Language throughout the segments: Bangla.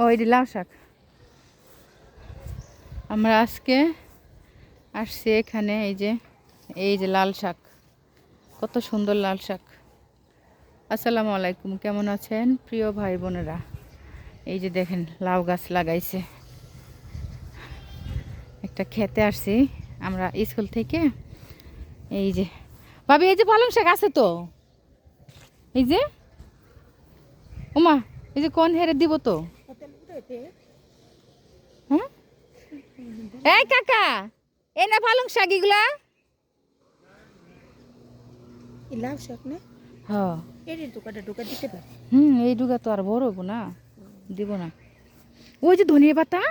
ও এটি লাউ শাক। আমরা আজকে আসছি এখানে, এই যে এই যে লাল শাক। কত সুন্দর লাল শাক। আসসালামু আলাইকুম, কেমন আছেন? প্রিয় ভাই বোনেরা, এই যে দেখেন, লাউ গাছ লাগাইছে। একটা খেতে আসছি, আমরা স্কুল থেকে, এই যে, ভাবি, এই যে পালং শাক আছে তো? এই যে ওমা এই যে কোন হেরে দিব তো? এই কাকা এ না পালং শাক এগুলা? শাক না? হ্যাঁ এর দোকানটা ঢোকা দিতে পারে। হুম এই ডুগা তো আর বড় হব না দিব না। ওই যে ধনিয়া পাতা?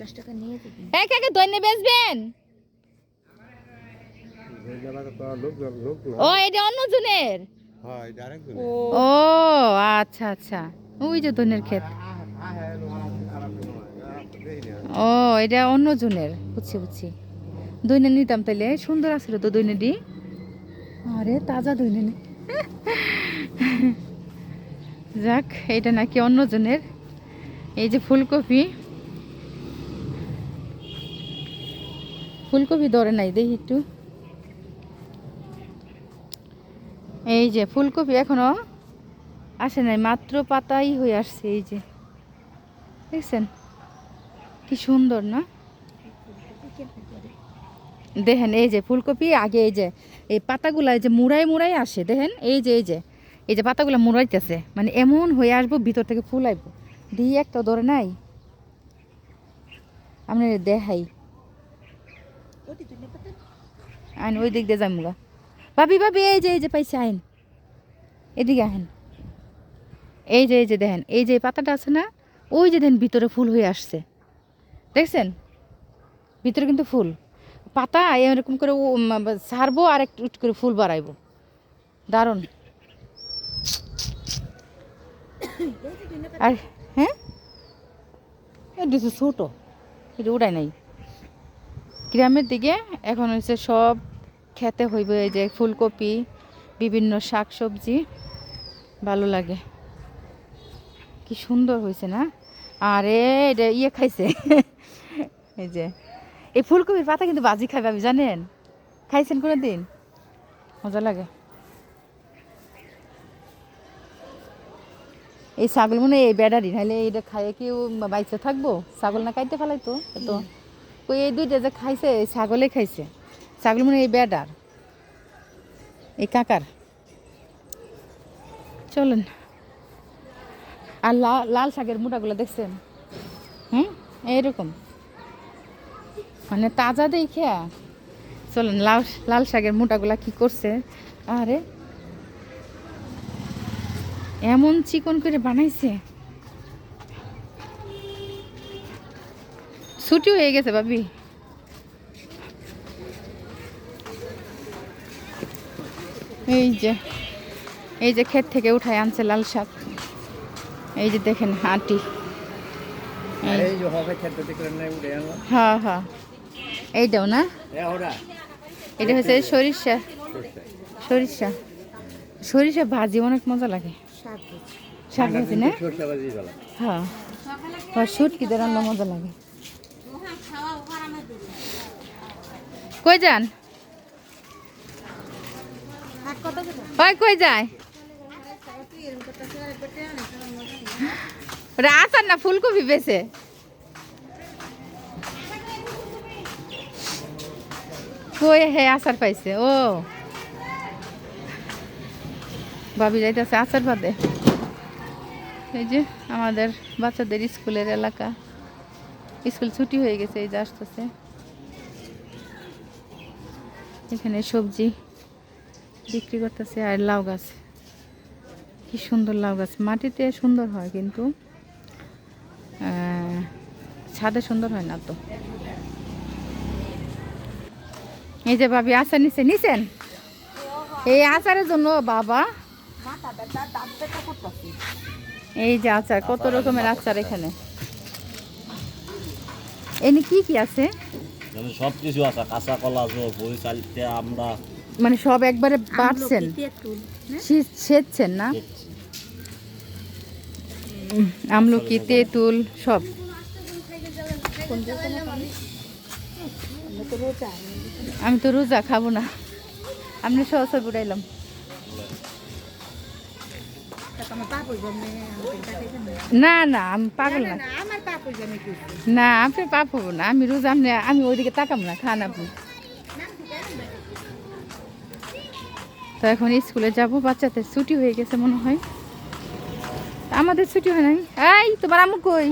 দশ টাকা নিয়ে দিবি এই কাকা ধনিয়া বেচবেন? ও এটা অন্য জনের ও আচ্ছা আচ্ছা। ওই যে ধনের ক্ষেত। ও, এটা অন্য জনের। বুঝছি বুঝছি। দৈনে নিতাম তাইলে, সুন্দর আছিল তো দৈনেটি আরে, তাজা দৈনে যাক, এটা নাকি অন্য জনের। এই যে ফুলকপি। ফুলকপি ধরে নাই, দেখি একটু। এই যে ফুলকপি এখনও আসে নাই, মাত্র পাতাই হয়ে আসছে এই যে। দেখছেন? কি সুন্দর, না? দেখেন, এই যে ফুলকপি, আগে এই যে, এই পাতাগুলা এই যে মুড়াই মুড়াই আসে, দেখেন? এই যে এই যে এই যে পাতাগুলা মুড়াইতেছে মানে এমন হয়ে আসব, ভিতর থেকে ফুল আইব। দিয়ে একটা ধরে নাই। আমরা দেখাই। আইন, ওই দিক দিয়ে যাই মুগা ভাবি ভাবি, এই যে এই যে পাইছি, আইন। এদিকে আহেন। এই যে এই যে দেখেন, এই যে পাতাটা আছে না, ওই যে দেখেন ভিতরে ফুল হয়ে আসছে। দেখছেন? ভিতরে কিন্তু ফুল। পাতা এরকম করে ছাড়বো আর একটু করে ফুল বাড়াইবো। দারুণ। আর হ্যাঁ? তো ছোটো এটা উড়াই নাই। গ্রামের দিকে এখন হচ্ছে সব খেতে হইবে এই যে ফুলকপি, বিভিন্ন শাক সবজি ভালো লাগে। কি সুন্দর হয়েছে না? আরে, এটা ইয়ে খাইছে। এই যে, এই ফুলকপির পাতা কিন্তু বাজি খাবে আমি জানেন? খাইছেন কোনো দিন মজা লাগে। এই ছাগল মনে এই বেড়ারি নাহলে এটা খাইয়ে কেউ বাইচে থাকব? ছাগল না কাইতে ফেলাইতো তো। ওই এই দুইটা যে খাইছে, এই ছাগলে খাইছে। ছাগল মনে এই বেডার এই কাকার। চলেন। আর লাল লাল শাকের মোটাগুলো দেখছেন? হুম? এইরকম। মানে তাজা দেখে চলেন, লাল লাল শাকের মোটাগুলা কি করছে? আরে। এমন চিকন করে বানাইছে। ছুটি হয়ে গেছে বাবি এই যে এই যে ক্ষেত থেকে উঠায় আনছে লাল শাক। এই যে দেখেন হাঁটি। হ্যাঁ হ্যাঁ। এইটাও না? এটা হচ্ছে সরিষা। সরিষা। সরিষা। ভাজি অনেক মজা লাগে। শাক ভাজি। না? হ্যাঁ। আর রান্না মজা লাগে। কই যান? কই যায়? আচার না, ফুলকপি বেছে। কই হে, আচার পাইছে, ও। ভাবি যাইতেছে আচার বাদে। এই যে আমাদের বাচ্চাদের স্কুলের এলাকা। স্কুল ছুটি হয়ে গেছে, এই যে আসতেছে। এখানে সবজি বিক্রি করতেছে আর লাউ গাছ। কি সুন্দর লাউ গাছ। মাটিতে সুন্দর হয় কিন্তু ছাদে সুন্দর হয় না তো। এই যে ভাবি আচার নিছে নিছেন? এই আচারের জন্য বাবা। এই যে আচার কত রকমের আচার এখানে। এনে কি কি আছে? সব কিছু আছে কাঁচা কলা আছে বই চালিতে আমরা মানে সব একবারে বাড়ছেন তেঁতুল সেচছেন না? আমলকি, তেঁতুল, সব। আমি তো রোজা খাব না। আপনি সহজ বুড়াইলাম। আমি না না, আমি পাগল না। না, আমি পাপ হব না। আমি রোজা আপনি আমি ওইদিকে তাকাম না, খান আপনি। তো এখন স্কুলে যাব, বাচ্চাদের ছুটি হয়ে গেছে মনে হয়। আমাদের ছুটি হয় নাই। এই তোমার আমু কই?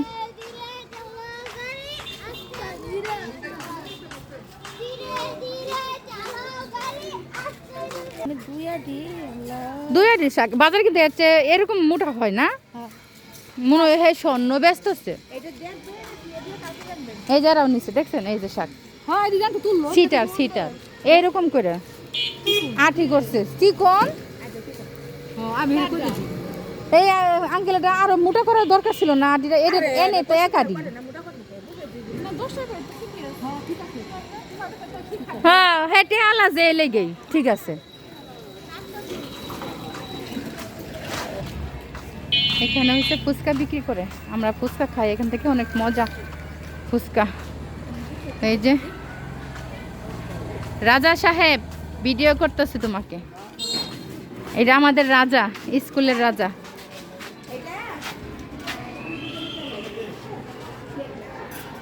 দুই আটি শাক। বাজার কিন্তু এরকম মোটা হয় না। মনে হয় হ্যাঁ স্বর্ণ ব্যস্ত হচ্ছে এই যারাও নিচে দেখছেন? এই যে শাক। হ্যাঁ সিটার সিটার। এইরকম করে। আটি করছে। চিকন? আমি এই আঙ্কেলটা আরও মোটা করার দরকার ছিল না এদের এনে তো এক আটি হ্যাঁ হেঁটে আলা যে লেগেই ঠিক আছে। এখানে হচ্ছে ফুচকা বিক্রি করে। আমরা ফুচকা খাই এখান থেকে অনেক মজা ফুচকা। এই যে রাজা সাহেব ভিডিও করতেছে তোমাকে। এটা আমাদের রাজা স্কুলের রাজা।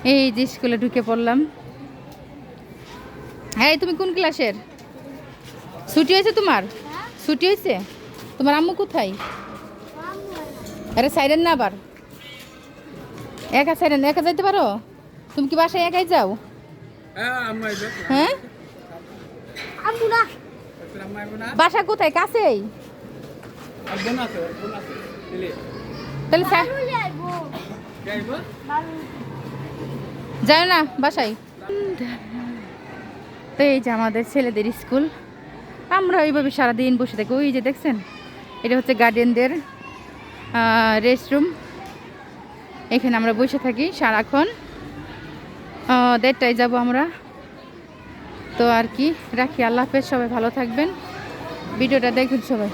এই যে স্কুলে ঢুকে পড়লাম। হ্যাঁ তুমি কোন ক্লাসের? ছুটি হয়েছে তোমার? ছুটি হয়েছে? তোমার আম্মু কোথায়? আরে সাইরেন না আবার। একা সাইরেন একা যাইতে পারো? তুমি কি বাসায় একাই যাও? হ্যাঁ বাসা কোথায়? কাছেই? তাহলে যায় না, বাসায়। তো এই যে আমাদের ছেলেদের স্কুল। আমরা ওইভাবে সারাদিন বসে থাকি। ওই যে দেখছেন, এটা হচ্ছে গার্ডেনদের রেস্টরুম এখানে আমরা বসে থাকি সারাক্ষণ। দেড়টায় যাব আমরা। তো আর কি, রাখি। আল্লাহ হাফেজ, সবাই ভালো থাকবেন। ভিডিওটা দেখুন সবাই।